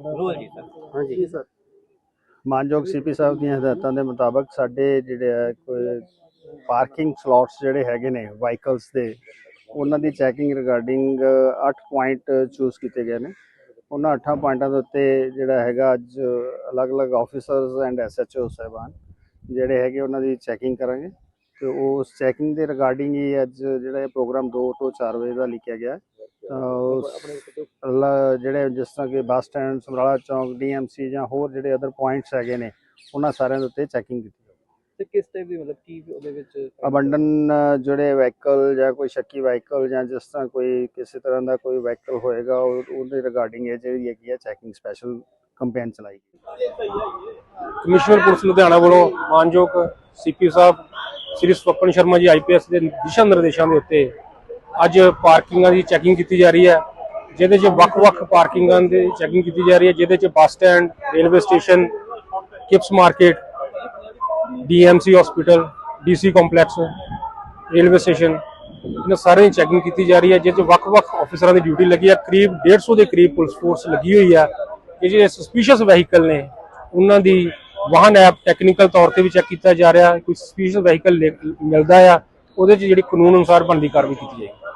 Role ਜੀ sir. ਹਾਂਜੀ। Sir. ਮਾਨਯੋਗ ਸੀਪੀ ਸਾਹਿਬ ਦੀਆਂ ਹਦਾਇਤਾਂ ਦੇ ਮੁਤਾਬਕ ਸਾਡੇ ਜਿਹੜੇ ਆ ਕੋਈ ਪਾਰਕਿੰਗ ਸਲੋਟਸ ਜਿਹੜੇ ਹੈਗੇ ਨੇ ਵਾਹੀਕਲਸ ਦੇ ਉਹਨਾਂ ਦੀ ਚੈਕਿੰਗ ਰਿਗਾਰਡਿੰਗ 8 ਪੁਆਇੰਟ ਚੂਜ਼ ਕੀਤੇ ਗਏ ਨੇ। ਉਹਨਾਂ 8 ਪੁਆਇੰਟਾਂ ਦੇ ਉੱਤੇ ਜਿਹੜਾ ਹੈਗਾ ਅੱਜ ਅਲੱਗ-ਅਲੱਗ ਆਫੀਸਰਸ ਐਂਡ ਐਸਐਚਓ ਸਾਹਿਬਾਨ ਜਿਹੜੇ ਹੈਗੇ ਉਹਨਾਂ ਦੀ ਚੈਕਿੰਗ ਕਰਾਂਗੇ। ਤੇ ਉਸ ਚੈਕਿੰਗ ਦੇ ਰਿਗਾਰਡਿੰਗ ਹੀ ਅੱਜ ਜਿਹੜਾ ਇਹ ਪ੍ਰੋਗਰਾਮ 2 ਤੋਂ 4 ਵਜੇ ਦਾ ਲਿਖਿਆ ਗਿਆ ਹੈ। ਤਾਂ ਜਿਹੜੇ ਜਿਸ ਤਰ੍ਹਾਂ ਕਿ ਬੱਸ ਸਟੈਂਡ ਸਮਰਾਲਾ ਚੌਂਕ ਡੀਐਮਸੀ ਜਾਂ ਹੋਰ ਜਿਹੜੇ ਅਦਰ ਪੁਆਇੰਟਸ ਹੈਗੇ ਨੇ ਉਹਨਾਂ ਸਾਰਿਆਂ ਦੇ ਉੱਤੇ ਚੈਕਿੰਗ ਕੀਤੀ ਤੇ ਕਿਸ ਟਾਈਪ ਦੀ ਮਤਲਬ ਕੀ ਉਹਦੇ ਵਿੱਚ ਅਬੰਡਨ ਜਿਹੜੇ ਵਹੀਕਲ ਜਾਂ ਕੋਈ ਸ਼ੱਕੀ ਵਹੀਕਲ ਜਾਂ ਜਿਸ ਤਰ੍ਹਾਂ ਕੋਈ ਕਿਸੇ ਤਰ੍ਹਾਂ ਦਾ ਕੋਈ ਵਹੀਕਲ ਹੋਏਗਾ ਉਹ- ਉਹਦੇ ਰਿਗਾਰਡਿੰਗ ਇਹ ਜਿਹੜੀ ਹੈਗੀ ਹੈ ਚੈਕਿੰਗ ਸਪੈਸ਼ਲ ਕੰਪੇਨ ਚਲਾਈ ਗਈ। ਕਮਿਸ਼ਨਰ ਪੁਲਿਸ ਲੁਧਿਆਣਾ ਵੱਲੋਂ ਮਾਨਯੋਗ ਸੀਪੀ ਸਾਹਿਬ ਸ੍ਰੀ ਸਵਪਨ ਸ਼ਰਮਾ ਜੀ ਆਈਪੀਐਸ ਦੇ ਦਿਸ਼ਾ ਨਿਰਦੇਸ਼ਾਂ ਦੇ ਉੱਤੇ ਅੱਜ ਪਾਰਕਿੰਗਾਂ ਦੀ ਚੈਕਿੰਗ ਕੀਤੀ ਜਾ ਰਹੀ ਹੈ, ਜਿਹਦੇ 'ਚ ਵੱਖ-ਵੱਖ ਪਾਰਕਿੰਗਾਂ ਦੀ ਚੈਕਿੰਗ ਕੀਤੀ ਜਾ ਰਹੀ ਹੈ, ਜਿਹਦੇ 'ਚ bus stand, railway station, Kipps market, DMC hospital DC complex railway station, ਇਹਨਾਂ ਸਾਰਿਆਂ ਦੀ ਚੈਕਿੰਗ ਕੀਤੀ ਜਾ ਰਹੀ ਹੈ, ਜਿਹਦੇ 'ਚ ਵੱਖ-ਵੱਖ ਅਫਸਰਾਂ ਦੀ ਡਿਊਟੀ ਲੱਗੀ ਹੈ। ਕਰੀਬ 150 ਦੇ ਕਰੀਬ ਪੁਲਿਸ ਫੋਰਸ ਲੱਗੀ ਹੋਈ ਹੈ ਕਿ ਜਿਹੜੇ ਸਸਪੀਸ਼ੀਅਸ ਵਹੀਕਲ ਨੇ, ਉਹਨਾਂ ਦੀ ਵਾਹਨ ਐਪ ਟੈਕਨੀਕਲ ਤੌਰ ਤੇ ਵੀ ਚੈੱਕ ਕੀਤਾ ਜਾ ਰਿਹਾ, ਕੋਈ ਸਸਪੀਸ਼ੀਅਸ ਵਹੀਕਲ ਮਿਲਦਾ ਆ, ਉਹਦੇ 'ਚ ਜਿਹੜੀ ਕਾਨੂੰਨ ਅਨੁਸਾਰ ਬਣਦੀ ਕਾਰਵਾਈ ਕੀਤੀ ਜਾਏਗੀ।